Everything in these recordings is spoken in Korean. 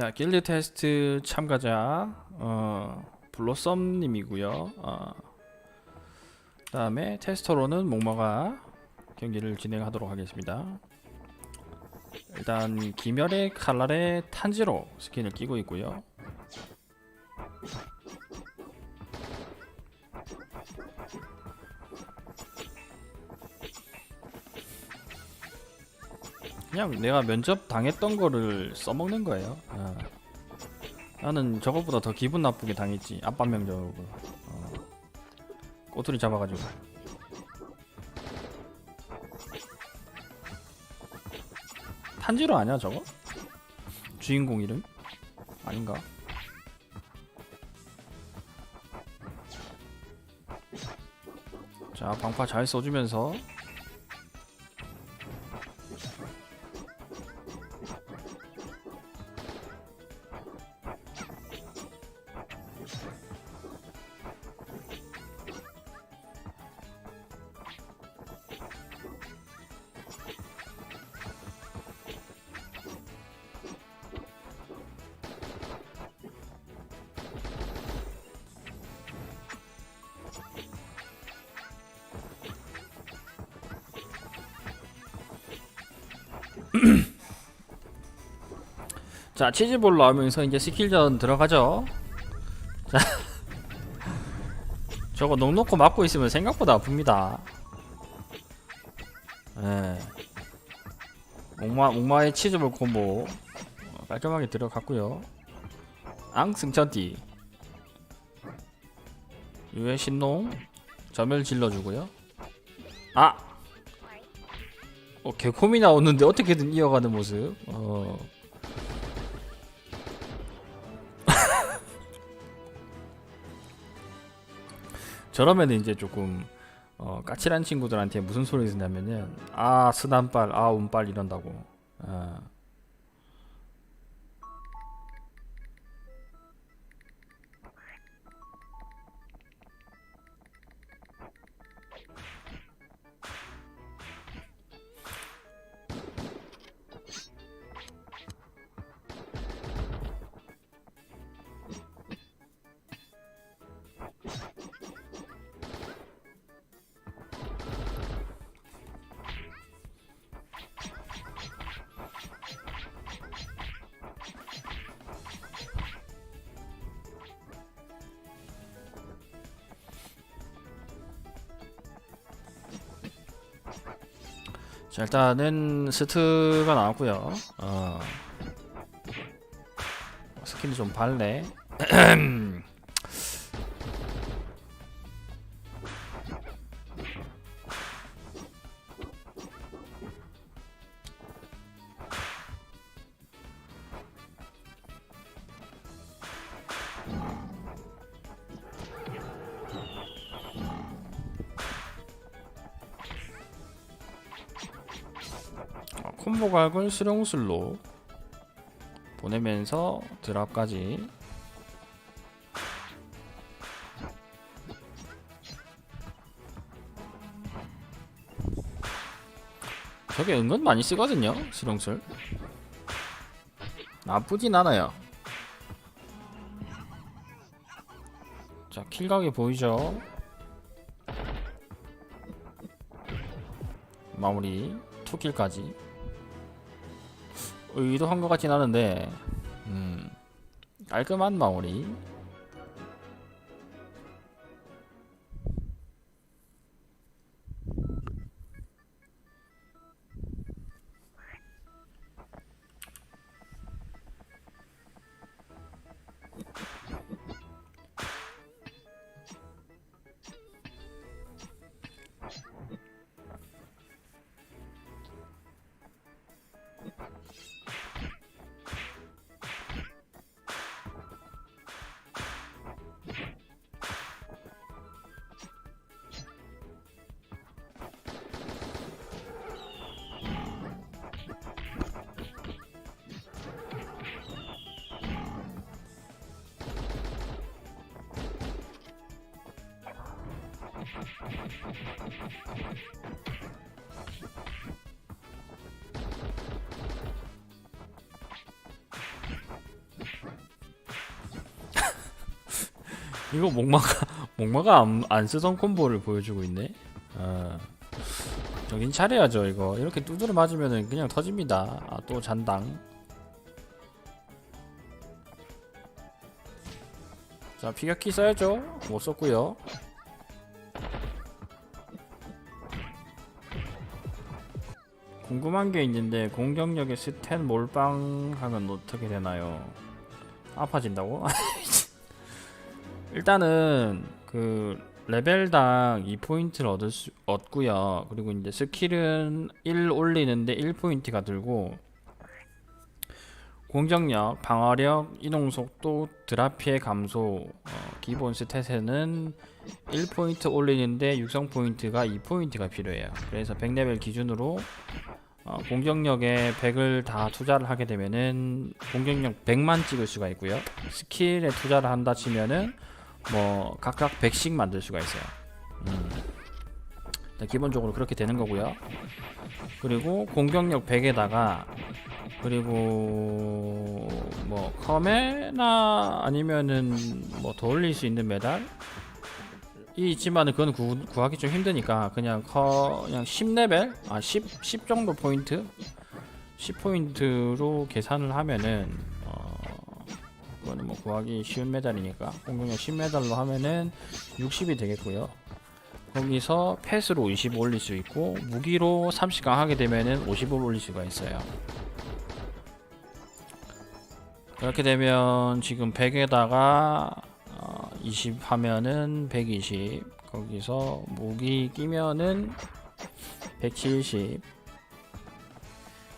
자, 길드 테스트 참가자 어, 블로썸님이고요. 어, 그 다음에 테스터로는 목마가 경기를 진행하도록 하겠습니다. 일단 기멸의 칼날에 탄지로 스킨을 끼고 있고요. 그냥 내가 면접 당했던 거를 써먹는 거예요. 어. 나는 저것보다 더 기분 나쁘게 당했지. 압박 면접으로. 어. 꼬투리 잡아가지고. 탄지로 아니야 저거? 주인공 이름? 아닌가? 자 방파 잘 써주면서 자 치즈볼 나오면서 이제 스킬전 들어가죠. 자 저거 넉넉히 맞고 있으면 생각보다 아픕니다. 예. 목마, 목마의 치즈볼 콤보. 어, 깔끔하게 들어갔고요. 앙 승천띠. 유해 신농. 점멸 질러주고요. 아! 어, 개콤이 나오는데 어떻게든 이어가는 모습. 어 저러면 이제 조금 어, 까칠한 친구들한테 무슨 소리 듣냐면은 아 스난빨 아 운빨 이런다고 아. 자 일단은 스트가 나왔고요. 어. 스킨이 좀 밝네 어, 콤보 각을 수령술로 보내면서 드랍까지. 저게 은근 많이 쓰거든요 수령술. 나쁘진 않아요. 자 킬각이 보이죠? 마무리. 투킬까지 의도한 것 같진 않은데 음, 깔끔한 마무리 이거 목마가 목마가 안, 안 쓰던 콤보를 보여주고 있네. 어. 정신 차려야죠 이거. 이렇게 두드려 맞으면은 그냥 터집니다. 아, 또 잔당. 자 피격기 써야죠. 못 썼고요. 궁금한 게 있는데 공격력의 스탯 몰빵하면 어떻게 되나요? 아파진다고? 일단은 그 레벨당 2포인트를 얻을 수, 얻고요. 그리고 이제 스킬은 1 올리는데 1포인트가 들고 공격력, 방어력, 이동 속도, 드랍 피해 감소, 어, 기본 스탯에는 1포인트 올리는데 육성 포인트가 2포인트가 필요해요. 그래서 100레벨 기준으로 어, 공격력에 100을 다 투자를 하게 되면은 공격력 100만 찍을 수가 있고요. 스킬에 투자를 한다 치면은 뭐 각각 100씩 만들 수가 있어요. 음. 일단 기본적으로 그렇게 되는 거고요. 그리고 공격력 100에다가 그리고 뭐 컴에나 아니면은 뭐 더 올릴 수 있는 메달 이 있지만은 그건 구, 구하기 좀 힘드니까 그냥 커 그냥 10레벨 아 10, 10 정도 포인트 10 포인트로 계산을 하면은 어 그거는 뭐 구하기 쉬운 메달이니까 공격력 10메달로 하면은 60이 되겠고요. 거기서 패스로 20 올릴 수 있고 무기로 30강 하게 되면은 50을 올릴 수가 있어요. 그렇게 되면 지금 100에다가 어, 20 하면은 120 거기서 무기 끼면은 170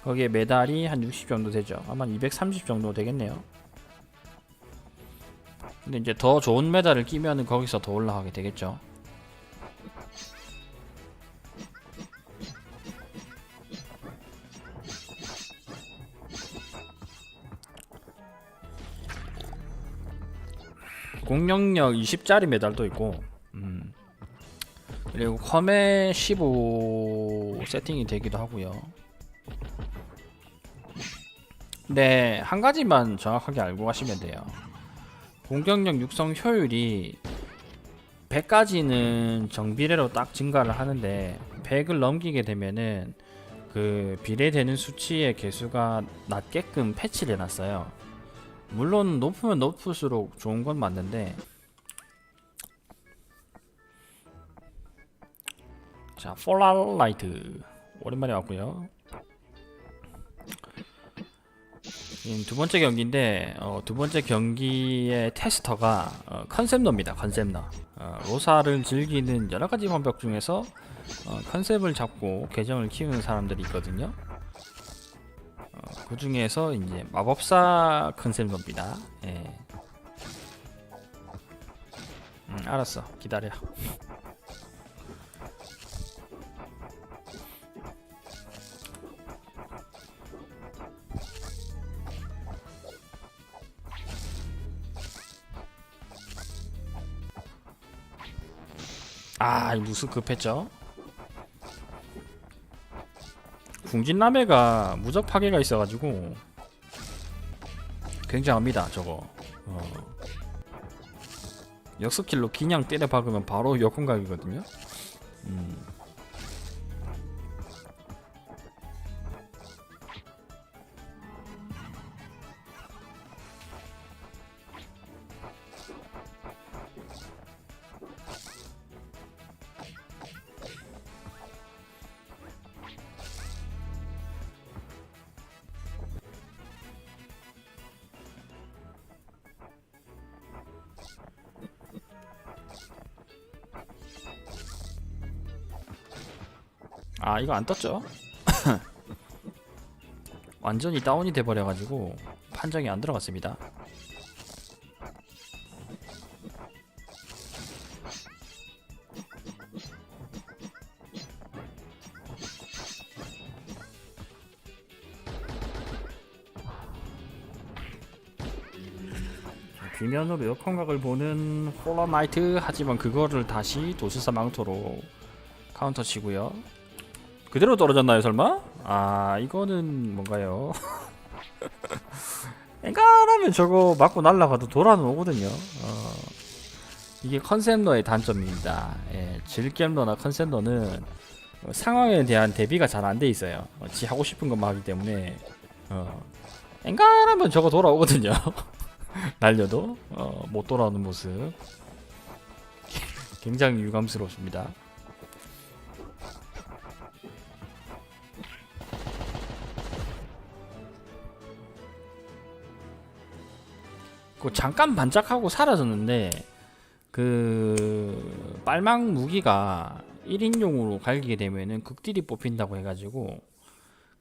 거기에 메달이 한 60 정도 되죠. 아마 230 정도 되겠네요. 근데 이제 더 좋은 메달을 끼면은 거기서 더 올라가게 되겠죠 공격력 20짜리 메달도 있고 음. 그리고 컴에 15 세팅이 되기도 하고요 네, 한 가지만 정확하게 알고 가시면 돼요. 공격력 육성 효율이 100까지는 정비례로 딱 증가를 하는데 100을 넘기게 되면은 그 비례되는 수치의 개수가 낮게끔 패치를 해놨어요. 물론 높으면 높을수록 좋은 건 맞는데 자 폴라라이트 오랜만에 왔고요. 두 번째 경기인데 어, 두 번째 경기의 테스터가 어, 컨셉러입니다 컨셉러 어, 로사를 즐기는 여러 가지 방법 중에서 어, 컨셉을 잡고 계정을 키우는 사람들이 있거든요. 어, 그 중에서 이제 마법사 컨셉러입니다 예. 음, 알았어 기다려 아, 이 무슨 급했죠? 궁진라메가 무적 파괴가 있어가지고 굉장합니다, 저거. 어. 역스킬로 그냥 때려 박으면 바로 역공각이거든요. 아 이거 안 떴죠? 완전히 다운이 돼버려가지고 판정이 안 들어갔습니다. 자, 뒷면으로 역광각을 보는 홀로나이트 하지만 그거를 다시 도수사 망토로 카운터 치고요. 그대로 떨어졌나요 설마? 아 이거는 뭔가요? 엔간하면 저거 맞고 날라가도 돌아는 오거든요. 어. 이게 컨셉러의 단점입니다. 예, 질겜러나 컨셉러는 어, 상황에 대한 대비가 잘 안 돼 있어요. 어, 지 하고 싶은 것만 하기 때문에 어, 앵간하면 저거 돌아오거든요. 날려도 어, 못 돌아오는 모습 굉장히 유감스럽습니다. 그 잠깐 반짝하고 사라졌는데 그 빨망 무기가 1인용으로 갈기게 되면은 극딜이 뽑힌다고 해가지고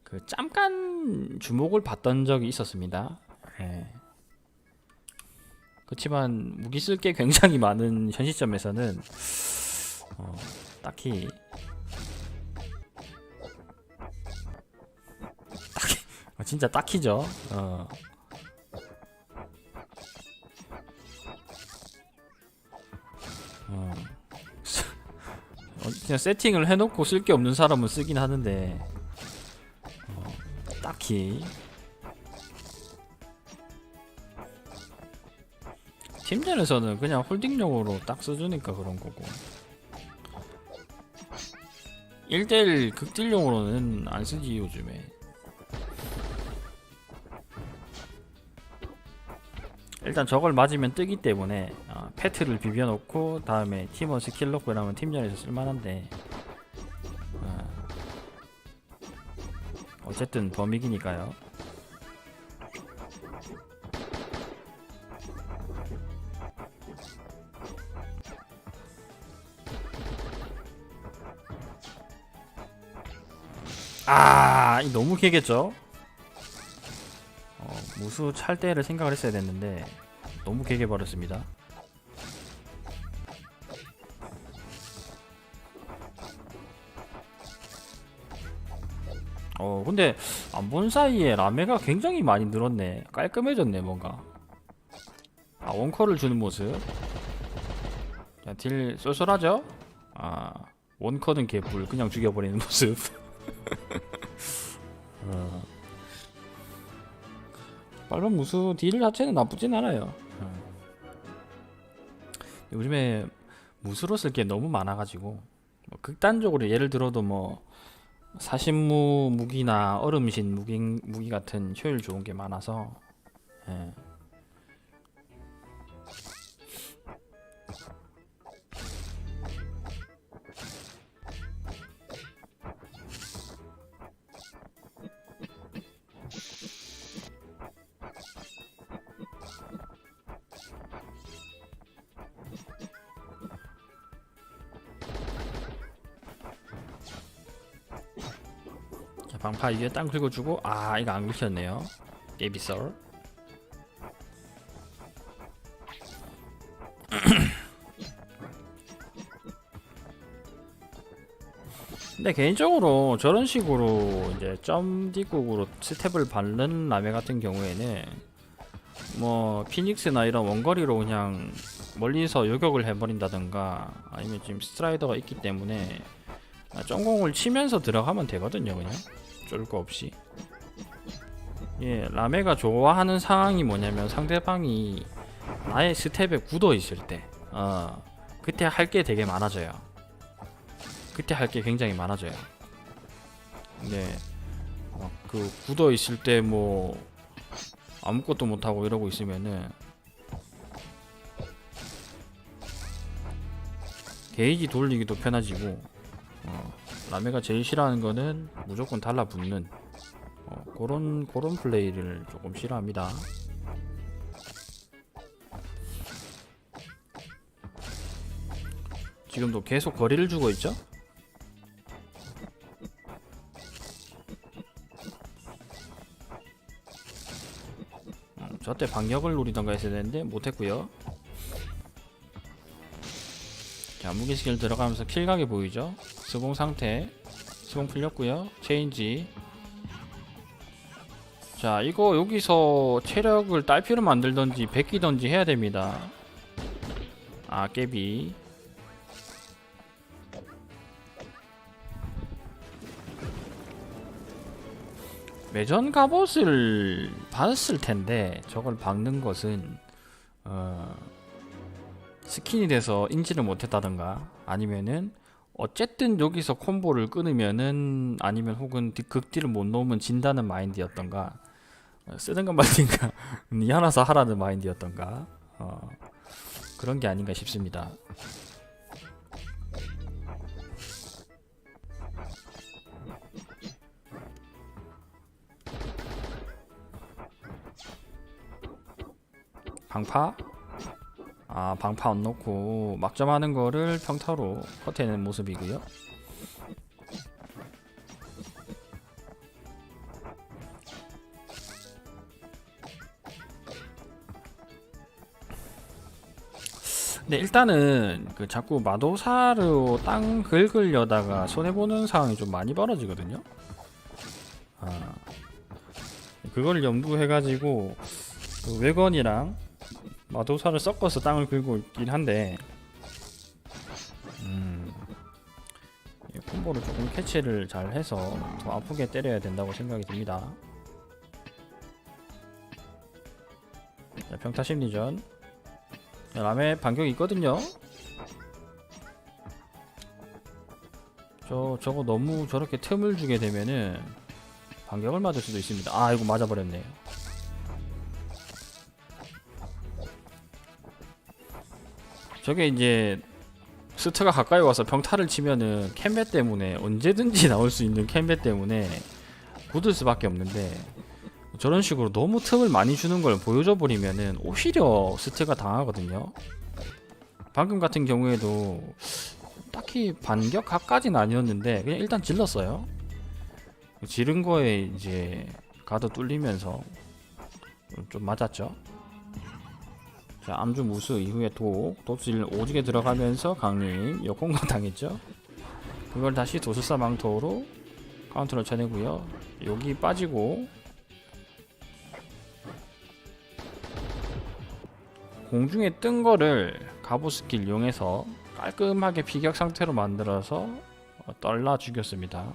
그 잠깐 주목을 받던 적이 있었습니다. 예. 그렇지만 무기 쓸 게 굉장히 많은 현 시점에서는 어, 딱히 딱히 어, 진짜 딱히죠. 어. 어. 어, 그냥 세팅을 해놓고 쓸 게 없는 사람은 쓰긴 하는데 어, 딱히. 팀전에서는 그냥 홀딩용으로 딱 써주니까 그런 거고. 1대1 극딜용으로는 안 쓰지 요즘에. 일단 저걸 맞으면 뜨기 때문에 어, 패트를 비벼놓고 다음에 팀원 스킬 넣고 이러면 팀전에서 쓸만한데 어, 어쨌든 범위기니까요 아, 이 너무 개겠죠? 어, 무수 찰때를 생각을 했어야 됐는데 너무 개게 버렸습니다. 어, 근데 안 본 사이에 라메가 굉장히 많이 늘었네. 깔끔해졌네, 뭔가. 아, 원커를 주는 모습. 자, 딜 쏠쏠하죠? 아, 원커는 개뿔 그냥 죽여버리는 모습. 어. 빨간 무수 딜 자체는 나쁘진 않아요. 어. 요즘에 무수로 쓸 게 너무 많아가지고 뭐 극단적으로 예를 들어도 뭐 사신무 무기나 얼음신 무기, 무기 같은 효율 좋은 게 많아서 예. 방파 위에 땅 긁어주고 아 이거 안 긁혔네요. 예비썰 근데 개인적으로 저런 식으로 이제 점 뒷국으로 스텝을 밟는 라메 같은 경우에는 뭐 피닉스나 이런 원거리로 그냥 멀리서 요격을 해버린다던가 아니면 지금 스트라이더가 있기 때문에 아, 점공을 치면서 들어가면 되거든요 그냥 쫄거 없이. 예 라메가 좋아하는 상황이 뭐냐면 상대방이 나의 스텝에 굳어 있을 때 어 그때 할 게 되게 많아져요. 그때 할 게 굉장히 많아져요. 근데 어, 그 굳어 있을 때 뭐 아무것도 못 하고 이러고 있으면은 게이지 돌리기도 편해지고 어, 라메가 제일 싫어하는 거는 무조건 달라붙는 어, 그런 그런 플레이를 조금 싫어합니다. 지금도 계속 거리를 주고 있죠? 음, 저때 방역을 노리던가 했어야 되는데 못했고요. 자 무기 스킬 들어가면서 킬각이 보이죠? 스봉 상태. 스봉 풀렸고요. 체인지. 자 이거 여기서 체력을 딸피로 만들던지 베끼던지 해야 됩니다. 아 깨비. 매전 갑옷을 받았을 텐데 저걸 박는 것은 어 스킨이 돼서 인지를 못했다던가 아니면은 어쨌든 여기서 콤보를 끊으면은 아니면 혹은 디- 극딜을 못 넣으면 진다는 마인드였던가 어, 쓰는 것 말든가 니 하나서 하라는 마인드였던가 어, 그런 게 아닌가 싶습니다. 방파? 아 방파 안 넣고 막점하는 거를 평타로 커트해낸 모습이고요. 네 일단은 그 자꾸 마도사로 땅 긁으려다가 손해 보는 상황이 좀 많이 벌어지거든요. 아 그걸 염두해가지고 그 외건이랑 마도사를 섞어서 땅을 긁고 있긴 한데 음, 이 콤보를 조금 캐치를 잘 해서 더 아프게 때려야 된다고 생각이 듭니다. 자, 평타 심리전 자, 남의 반격이 있거든요. 저 저거 너무 저렇게 틈을 주게 되면은 반격을 맞을 수도 있습니다. 아 이거 맞아버렸네요. 저게 이제 스트가 가까이 와서 병타를 치면은 캔베 때문에 언제든지 나올 수 있는 캔베 때문에 굳을 수밖에 없는데 저런 식으로 너무 틈을 많이 주는 걸 보여줘 버리면은 오히려 스트가 당하거든요. 방금 같은 경우에도 딱히 반격 각까지는 아니었는데 그냥 일단 질렀어요. 지른 거에 이제 가드 뚫리면서 좀 맞았죠. 자 암주 무수 이후에 독 독질 오지게 들어가면서 강림. 역공간 당했죠? 그걸 다시 도술사 망토로 카운터를 쳐내고요. 여기 빠지고. 공중에 뜬 거를 가부 스킬 이용해서 깔끔하게 피격 상태로 만들어서 어, 떨라 죽였습니다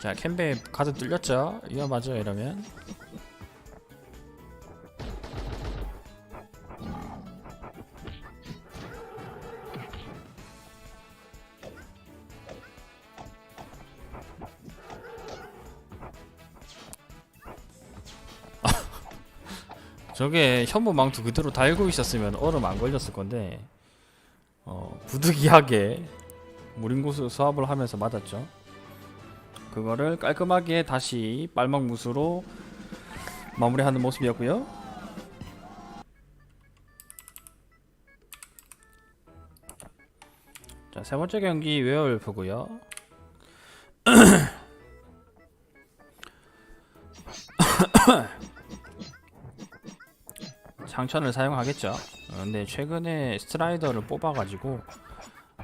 자 캠베 가드 뚫렸죠? 위험하죠 이러면 저게 현무 망토 그대로 달고 있었으면 얼음 안 걸렸을 건데 어, 부득이하게 무림고수 수합을 하면서 맞았죠. 그거를 깔끔하게 다시 빨막무수로 마무리하는 모습이었고요. 자, 세 번째 경기 웨어울프고요. 장천을 사용하겠죠. 어, 근데 최근에 스트라이더를 뽑아가지고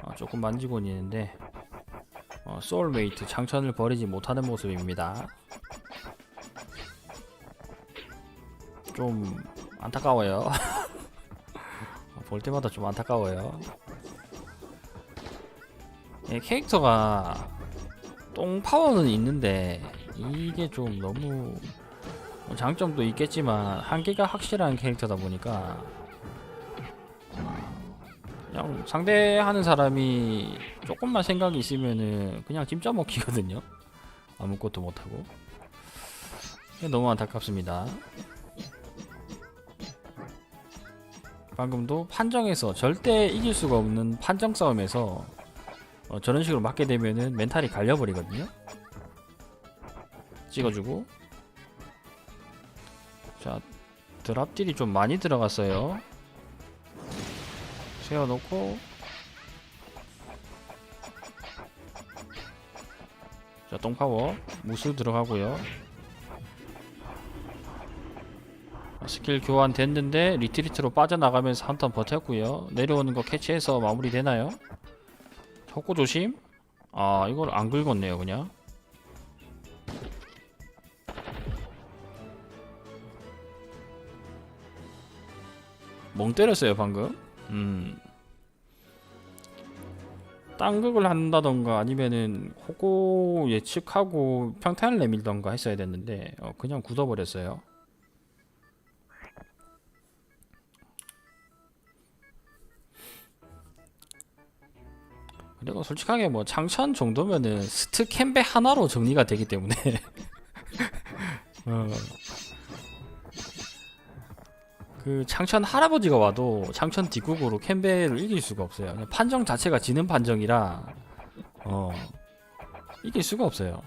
어, 조금 만지고는 있는데 어, 소울메이트 장천을 버리지 못하는 모습입니다. 좀 안타까워요. 어, 볼 때마다 좀 안타까워요. 예, 캐릭터가 똥 파워는 있는데 이게 좀 너무 뭐 장점도 있겠지만 한계가 확실한 캐릭터다 보니까 어, 그냥 상대하는 사람이 조금만 생각이 있으면은 그냥 찜짜 먹히거든요. 아무것도 못하고. 너무 안타깝습니다. 방금도 판정에서 절대 이길 수가 없는 판정 싸움에서 어, 저런 식으로 맞게 되면은 멘탈이 갈려버리거든요. 찍어주고 자 드랍딜이 좀 많이 들어갔어요. 세워놓고. 자 똥파워. 무수 들어가고요. 스킬 교환 됐는데 리트리트로 빠져나가면서 한 턴 버텼고요. 내려오는 거 캐치해서 마무리 되나요? 헛고 조심. 아 이걸 안 긁었네요 그냥 멍 때렸어요 방금 음. 땅극을 한다던가 아니면은 호고 예측하고 평탄을 내밀던가 했어야 됐는데 어, 그냥 굳어버렸어요. 그리고 솔직하게 뭐 창천 정도면은 스트 캠베 하나로 정리가 되기 때문에 어. 그 창천 할아버지가 와도 창천 뒷국으로 캠베를 이길 수가 없어요. 판정 자체가 지는 판정이라 어 이길 수가 없어요.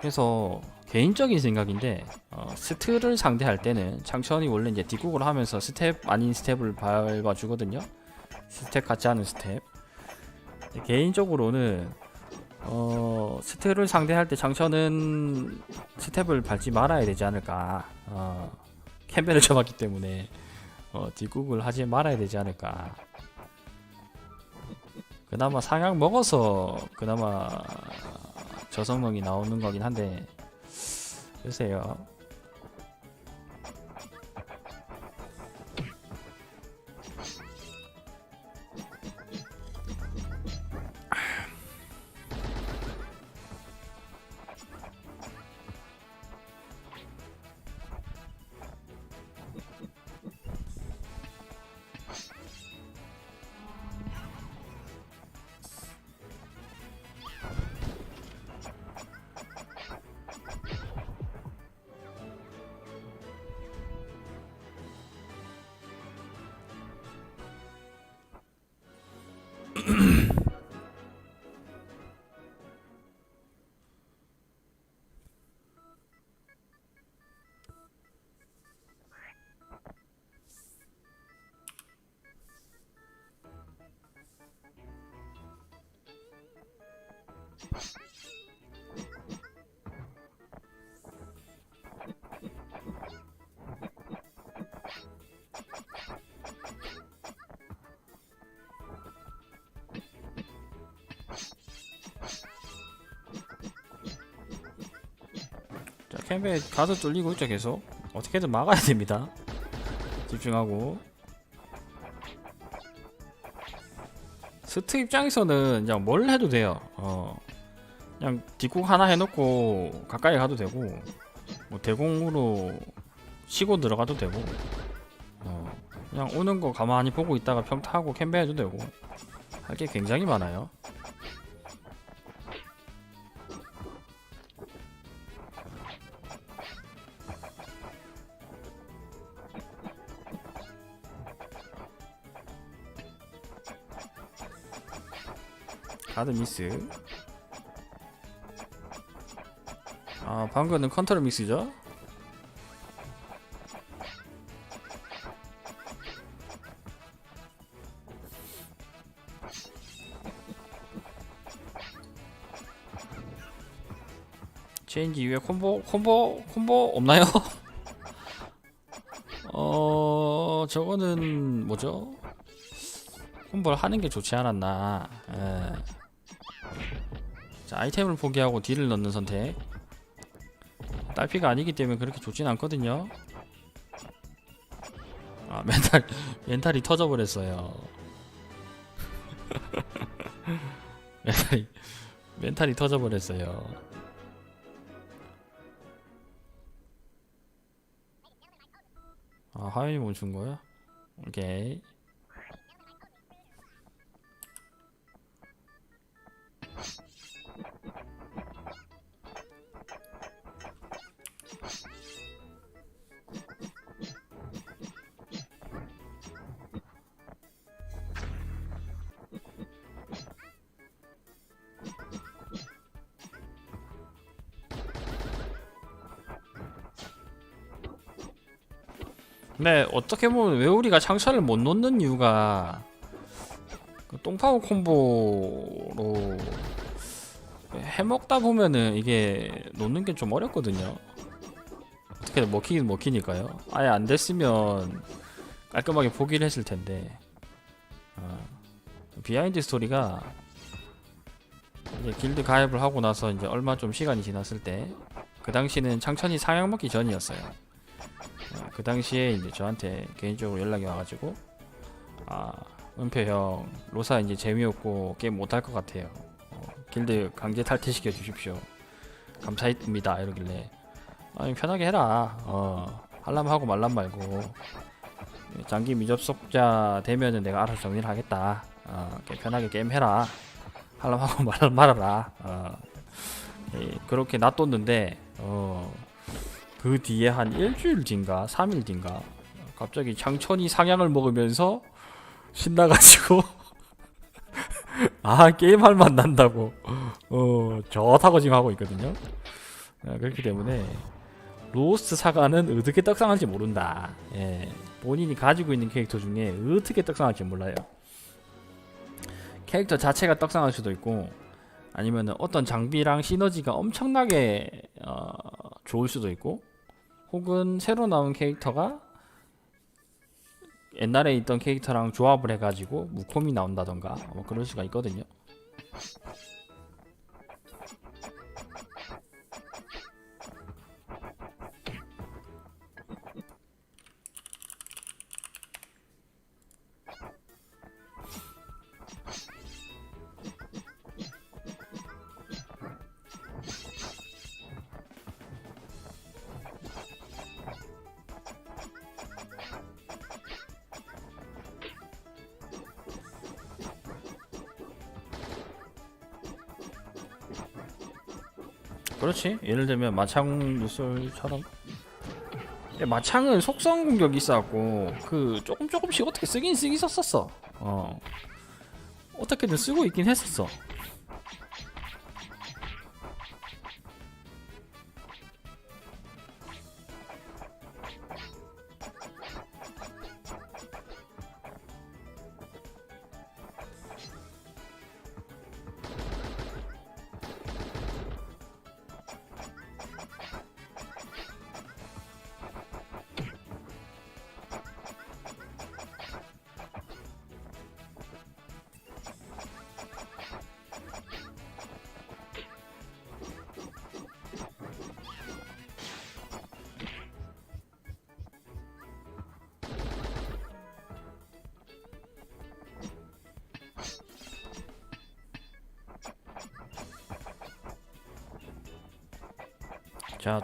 그래서 개인적인 생각인데 어, 스트를 상대할 때는 창천이 원래 이제 뒷국으로 하면서 스텝 아닌 스텝을 밟아주거든요. 스텝 같지 않은 스텝. 개인적으로는 어, 스텝을 상대할 때 장천은 스텝을 밟지 말아야 되지 않을까. 어, 캠벨을 쳐봤기 때문에 어, 뒷국을 하지 말아야 되지 않을까. 그나마 상향 먹어서 그나마 저성능이 나오는 거긴 한데 글쎄요. 자, 캠베 가드 뚫리고 있죠 계속. 어떻게든 막아야 됩니다. 집중하고. 스트 입장에서는 그냥 뭘 해도 돼요. 어. 그냥 뒷국 하나 해놓고 가까이 가도 되고 뭐 대공으로 치고 들어가도 되고 어. 그냥 오는 거 가만히 보고 있다가 평타하고 캠베 해도 되고 할 게 굉장히 많아요 가드 미스 아 방금은 컨트롤 미스죠 체인지 이후에 콤보 콤보 콤보 없나요? 어 저거는 뭐죠? 콤보를 하는 게 좋지 않았나 예. 자 아이템을 포기하고 딜을 넣는 선택. 딸피가 아니기 때문에 그렇게 좋진 않거든요. 아 멘탈 멘탈이 터져버렸어요. 멘탈이 멘탈이 터져버렸어요. 아 하연이 멈춘 거야? 오케이 근데 어떻게 보면 왜 우리가 창철을 못 놓는 이유가 그 똥파워 콤보로 해먹다 보면은 이게 놓는 게 좀 어렵거든요. 어떻게 먹히긴 먹히니까요. 아예 안 됐으면 깔끔하게 포기를 했을 텐데. 어, 비하인드 스토리가 이제 길드 가입을 하고 나서 이제 얼마 좀 시간이 지났을 때 그 당시는 창천이 상향 먹기 전이었어요. 어, 그 당시에 이제 저한테 개인적으로 연락이 와가지고 아 은표 형 로사 이제 재미없고 게임 못할 것 같아요. 어, 길드 강제 탈퇴시켜 주십시오. 감사합니다 이러길래 아니 편하게 해라. 어 할람 하고 말람 말고 장기 미접속자 되면은 내가 알아서 정리를 하겠다. 어 게- 편하게 게임 해라. 할람 하고 말람 말아라. 어 예, 그렇게 놔뒀는데 어. 그 뒤에 한 일주일 뒤인가 3일 뒤인가 갑자기 장천이 상향을 먹으면서 신나가지고 아 게임 할 맛 난다고. 어 좋다고 지금 하고 있거든요. 아, 그렇기 때문에 로스트 사과는 어떻게 떡상할지 모른다. 예 본인이 가지고 있는 캐릭터 중에 어떻게 떡상할지 몰라요. 캐릭터 자체가 떡상할 수도 있고 아니면 어떤 장비랑 시너지가 엄청나게 어, 좋을 수도 있고 혹은 새로 나온 캐릭터가 옛날에 있던 캐릭터랑 조합을 해가지고 무콤이 나온다던가 뭐 그럴 수가 있거든요. 그렇지. 예를 들면 마창 예, 마창은 속성 공격이 있어갖고 그 조금 조금씩 어떻게 쓰긴 쓰긴 썼었어. 어 어떻게든 쓰고 있긴 했었어.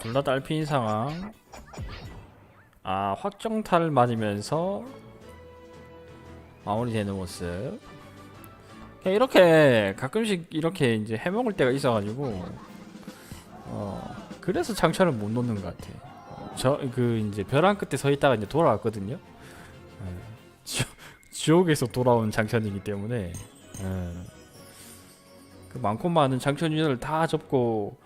둘 다 딸피인 상황. 아, 확정타를 맞으면서 마무리되는 모습. 이렇게 가끔씩 이렇게 이제 해먹을 때가 있어가지고, 어, 그래서 장철을 못 놓는 것 같아. 어, 저그 이제 벼랑 끝에 서 있다가 이제 돌아왔거든요. 예, 지, 지옥에서 돌아온 장천이기 때문에, 예. 그 많고 많은 장천 유닛을 다 접고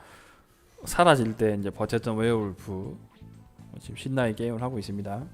사라질 때 이제 버텼던 웨어울프 지금 신나게 게임을 하고 있습니다.